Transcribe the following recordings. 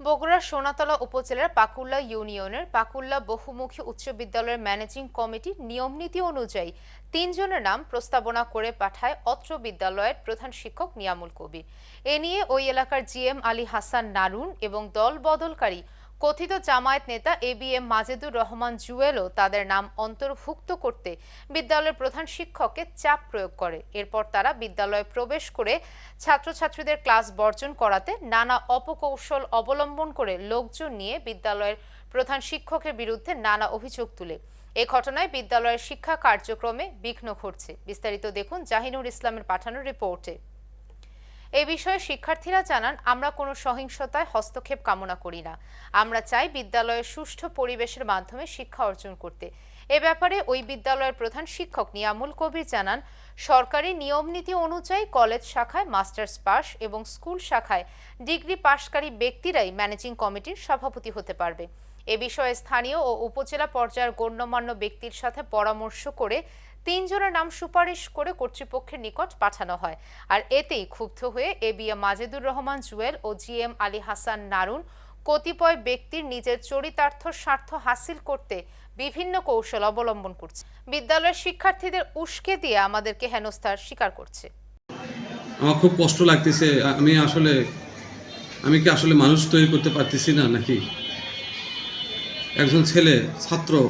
বগুড়ার সোনাতলা উপজেলার পাকুল্লা ইউনিয়নের পাকুল্লা বহুমুখী উচ্চ বিদ্যালয়ের ম্যানেজিং কমিটির নিয়মনীতি অনুযায়ী তিনজনের নাম প্রস্তাবনা করে পাঠায় অত্র বিদ্যালয়ের প্রধান শিক্ষক নিয়ামুল কবির। এ নিয়ে ওই এলাকার জিএম আলী হাসান নারুন এবং দল বদলকারী কথিত জামায়াত নেতা A B M Majedur Rahman জুয়েলও তাদের নাম অন্তর্ভুক্ত করতে বিদ্যালয়ের প্রধান শিক্ষককে চাপ প্রয়োগ করে। এরপর তারা বিদ্যালয়ে প্রবেশ করে ছাত্রছাত্রীদের ক্লাস বর্জন করাতে নানা অপকৌশল অবলম্বন করে লোকজন নিয়ে বিদ্যালয়ের প্রধান শিক্ষকের বিরুদ্ধে নানা অভিযোগ তুলে। এ ঘটনায় বিদ্যালয়ের শিক্ষা কার্যক্রমে বিঘ্ন ঘটছে। বিস্তারিত দেখুন জাহিনুর ইসলামের পাঠানো রিপোর্টে। এ বিষয়ে শিক্ষার্থীরা জানান, আমরা কোনো সহিংসতায় হস্তক্ষেপ কামনা করি না। আমরা চাই বিদ্যালয়ে সুষ্ঠু পরিবেশের মাধ্যমে শিক্ষা অর্জন করতে। এ ব্যাপারে ওই বিদ্যালয়ের প্রধান শিক্ষক নিয়ামুল কবির জানান, সরকারি নিয়মনীতি অনুযায়ী কলেজ শাখায় মাস্টার্স পাস এবং স্কুল শাখায় ডিগ্রি পাশকারী ব্যক্তিরাই ম্যানেজিং কমিটির সভাপতি হতে পারবে। এ বিষয়ে স্থানীয় ও উপজেলা পর্যায়ের গণ্যমান্য ব্যক্তির সাথে পরামর্শ করে তিনজনের নাম সুপারিশ করে কর্তৃপক্ষের নিকট পাঠানো হয়। আর এতেই ক্ষুব্ধ হয়ে A B M Majedur Rahman Jewel O G M Ali Hasan নারুন কতিপয় ব্যক্তির নিজের চরিতার্থ স্বার্থ হাসিল করতে বিভিন্ন কৌশল অবলম্বন করছে। বিদ্যালয়ের শিক্ষার্থীদের উস্কে দিয়ে আমাদেরকে হেনস্থার স্বীকার করছে। আমার খুব কষ্ট লাগতেছে। আমি আসলে, আমি কি আসলে মানুষ তৈরি করতে পারতেছি না নাকি? একজন ছেলে ছাত্র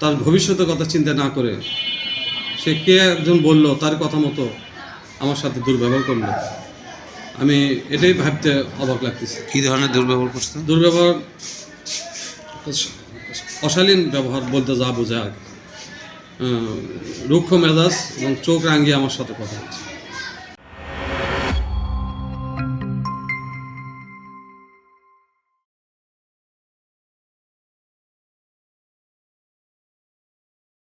তার ভবিষ্যতের কথা চিন্তা না করে সে কে একজন বলল তার কথা মতো আমার সাথে দুর্ব্যবহার করল। আমি এটাই ভাবতে অবাক লাগতেছে। কী ধরনের দুর্ব্যবহার করছে? দুর্ব্যবহার অশালীন ব্যবহার বলতে যা বোঝায়। আহ, রুক্ষ মেজাজ এবং চোখ রাঙিয়ে আমার সাথে কথা হচ্ছে